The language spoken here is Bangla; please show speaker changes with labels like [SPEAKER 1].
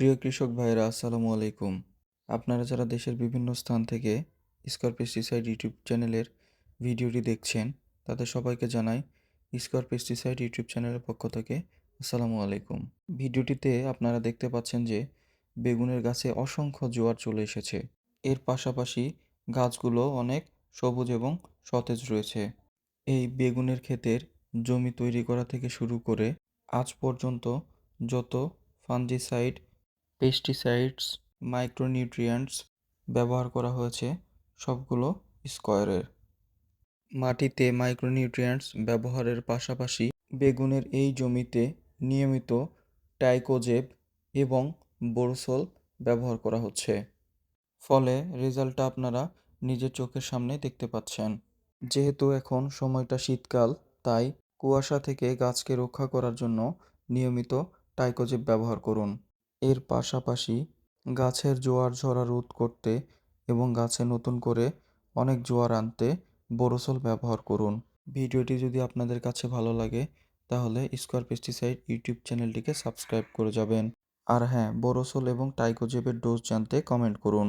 [SPEAKER 1] প্রিয় কৃষক ভাইরা আসসালামু আলাইকুম। আপনারা যারা দেশের বিভিন্ন স্থান থেকে স্কোয়ার পেস্টিসাইড ইউটিউব চ্যানেলের ভিডিওটি দেখছেন, তাদের সবাইকে জানাই স্কোয়ার পেস্টিসাইড ইউটিউব চ্যানেলের পক্ষ থেকে আসসালামু আলাইকুম। ভিডিওটিতে আপনারা দেখতে পাচ্ছেন যে বেগুনের গাছে অসংখ্য জোয়ার চলে এসেছে। এর পাশাপাশি গাছগুলো অনেক সবুজ এবং সতেজ রয়েছে। এই বেগুনের ক্ষেতের জমি তৈরি করা থেকে শুরু করে আজ পর্যন্ত যত ফাঞ্জিসাইড পেস্টিসাইডস মাইক্রোনিউট্রিয়েন্টস ব্যবহার করা হয়েছে সবগুলো স্কয়ারের। মাটিতে মাইক্রোনিউট্রিয়েন্টস ব্যবহারের পাশাপাশি বেগুনের এই জমিতে নিয়মিত টাইকোজেব এবং বোরসল ব্যবহার করা হচ্ছে। ফলে রেজাল্টটা আপনারা নিজের চোখের সামনে দেখতে পাচ্ছেন। যেহেতু এখন সময়টা শীতকাল, তাই কুয়াশা থেকে গাছকে রক্ষা করার জন্য নিয়মিত টাইকোজেব ব্যবহার করুন। এর পাশাপাশি গাছের জোয়ার ঝরা রোধ করতে এবং গাছে নতুন করে অনেক জোয়ার আনতে বোরোসল ব্যবহার করুন। ভিডিওটি যদি আপনাদের কাছে ভালো লাগে, তাহলে স্কোয়ার পেস্টিসাইড ইউটিউব চ্যানেলটিকে সাবস্ক্রাইব করে যাবেন। আর হ্যাঁ বোরোসল এবং টাইকোজেবের ডোজ জানতে কমেন্ট করুন।